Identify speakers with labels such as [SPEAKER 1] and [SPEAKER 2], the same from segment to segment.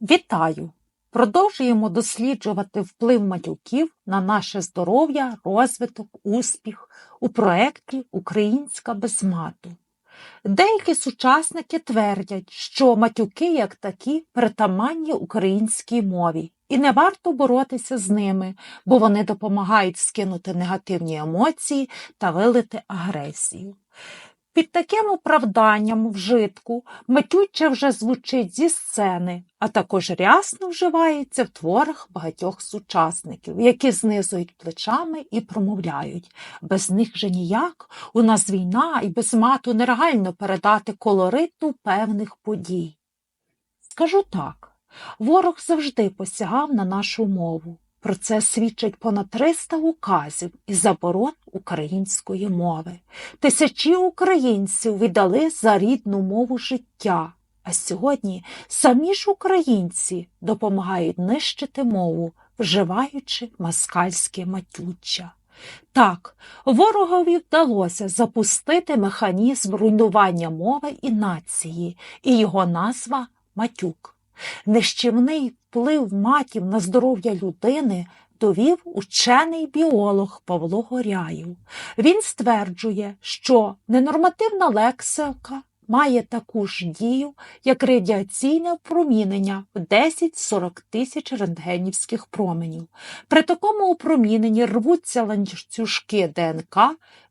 [SPEAKER 1] Вітаю! Продовжуємо досліджувати вплив матюків на наше здоров'я, розвиток, успіх у проєкті Українська без мату. Деякі сучасники твердять, що матюки, як такі, притаманні українській мові, і не варто боротися з ними, бо вони допомагають скинути негативні емоції та вилити агресію. Під таким оправданням вжитку метюче вже звучить зі сцени, а також рясно вживається в творах багатьох сучасників, які знизують плечами і промовляють. Без них же ніяк, у нас війна і без мату нереально передати колориту певних подій. Скажу так, ворог завжди посягав на нашу мову. Про це свідчить понад 300 указів і заборон української мови. Тисячі українців віддали за рідну мову життя, а сьогодні самі ж українці допомагають нищити мову, вживаючи москальське матюччя. Так, ворогові вдалося запустити механізм руйнування мови і нації, і його назва матюк. Нищівний вплив матів на здоров'я людини довів учений біолог Павло Горяєв. Він стверджує, що ненормативна лексика має таку ж дію, як радіаційне опромінення в 10-40 тисяч рентгенівських променів. При такому опроміненні рвуться ланцюжки ДНК,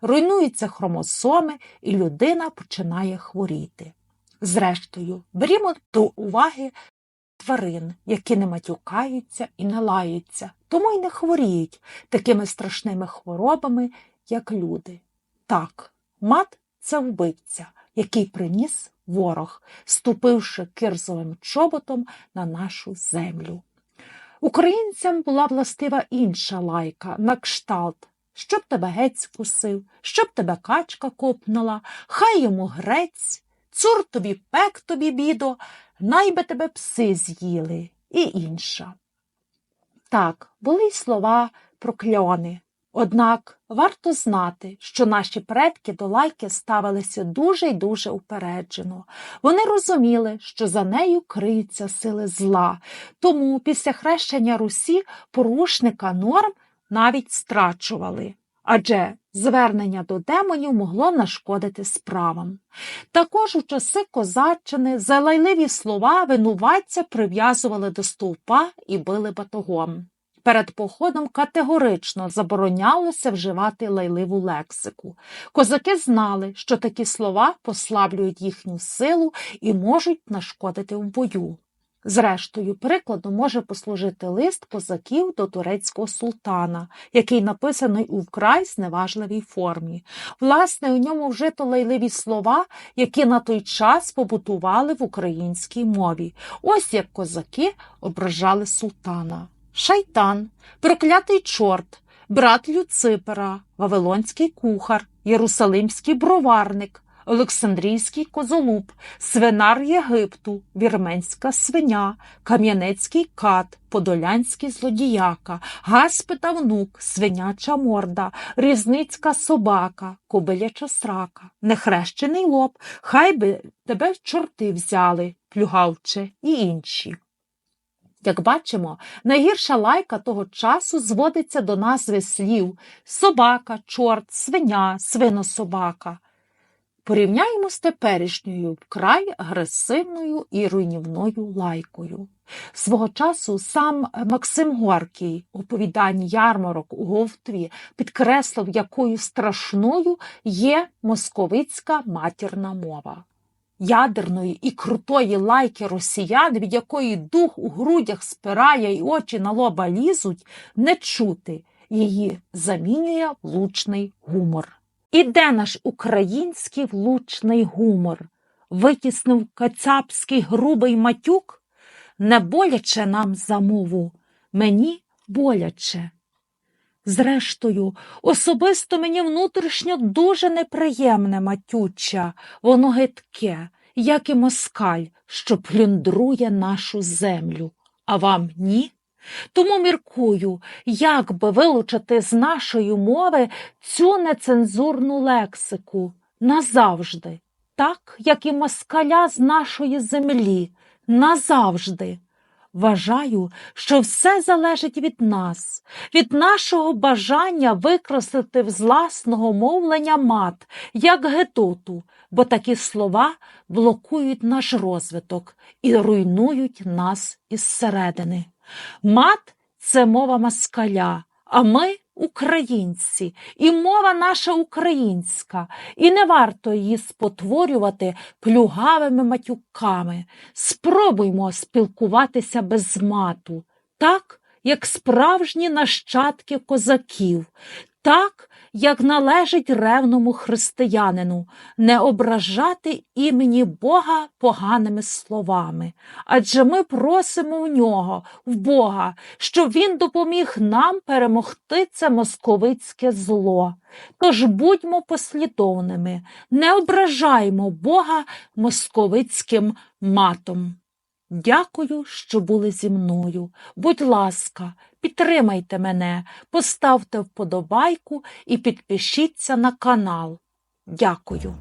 [SPEAKER 1] руйнуються хромосоми, і людина починає хворіти. Зрештою, берімо до уваги тварин, які не матюкаються і не лаються, тому й не хворіють такими страшними хворобами, як люди. Так, мат це вбивця, який приніс ворог, ступивши кирзовим чоботом на нашу землю. Українцям була властива інша лайка на кшталт. Щоб тебе гець скусив, щоб тебе качка копнула, хай йому грець, цур тобі пек тобі, бідо, найби тебе пси з'їли і інша. Так, були й слова про кльони. Однак варто знати, що наші предки до лайки ставилися дуже й дуже упереджено. Вони розуміли, що за нею криються сили зла, тому після хрещення Русі порушника норм навіть страчували адже звернення до демонів могло нашкодити справам. Також у часи козаччини залайливі слова винуватця прив'язували до стовпа і били батогом. Перед походом категорично заборонялося вживати лайливу лексику. Козаки знали, що такі слова послаблюють їхню силу і можуть нашкодити в бою. Зрештою, прикладом може послужити лист козаків до турецького султана, який написаний у вкрай зневажливій формі. Власне, у ньому вжито лайливі слова, які на той час побутували в українській мові. Ось як козаки ображали султана. Шайтан, проклятий чорт, брат Люципера, Вавилонський кухар, Єрусалимський броварник. Олександрійський козолуб, свинар Єгипту, вірменська свиня, кам'янецький кат, подолянський злодіяка, гаспита внук, свиняча морда, різницька собака, кобиляча срака, нехрещений лоб, хай би тебе чорти взяли, плюгавче і інші. Як бачимо, найгірша лайка того часу зводиться до назви слів собака, чорт, свиня, свинособака. Порівняємо з теперішньою вкрай агресивною і руйнівною лайкою. Свого часу сам Максим Горький у повіданні ярмарок у Говтві підкреслив, якою страшною є московицька матірна мова. Ядерної і крутої лайки росіян, від якої дух у грудях спирає і очі на лоба лізуть, не чути, її замінює влучний гумор. І де наш український влучний гумор? Витіснив кацапський грубий матюк? Не боляче нам за мову, мені боляче. Зрештою, особисто мені внутрішньо дуже неприємне матюча, воно гидке, як і москаль, що плюндрує нашу землю. А вам ні? Тому міркую, як би вилучити з нашої мови цю нецензурну лексику назавжди, так, як і москаля з нашої землі, назавжди. Вважаю, що все залежить від нас, від нашого бажання викреслити з власного мовлення мат, як гетоту, бо такі слова блокують наш розвиток і руйнують нас із середини. Мат це мова москаля, а ми українці, і мова наша українська, і не варто її спотворювати плюгавими матюками. Спробуймо спілкуватися без мату, так, як справжні нащадки козаків, так, як належить ревному християнину, не ображати імені Бога поганими словами. Адже ми просимо в нього, в Бога, щоб він допоміг нам перемогти це московицьке зло. Тож будьмо послідовними, не ображаймо Бога московицьким матом. Дякую, що були зі мною. Будь ласка, підтримайте мене, поставте вподобайку і підпишіться на канал. Дякую.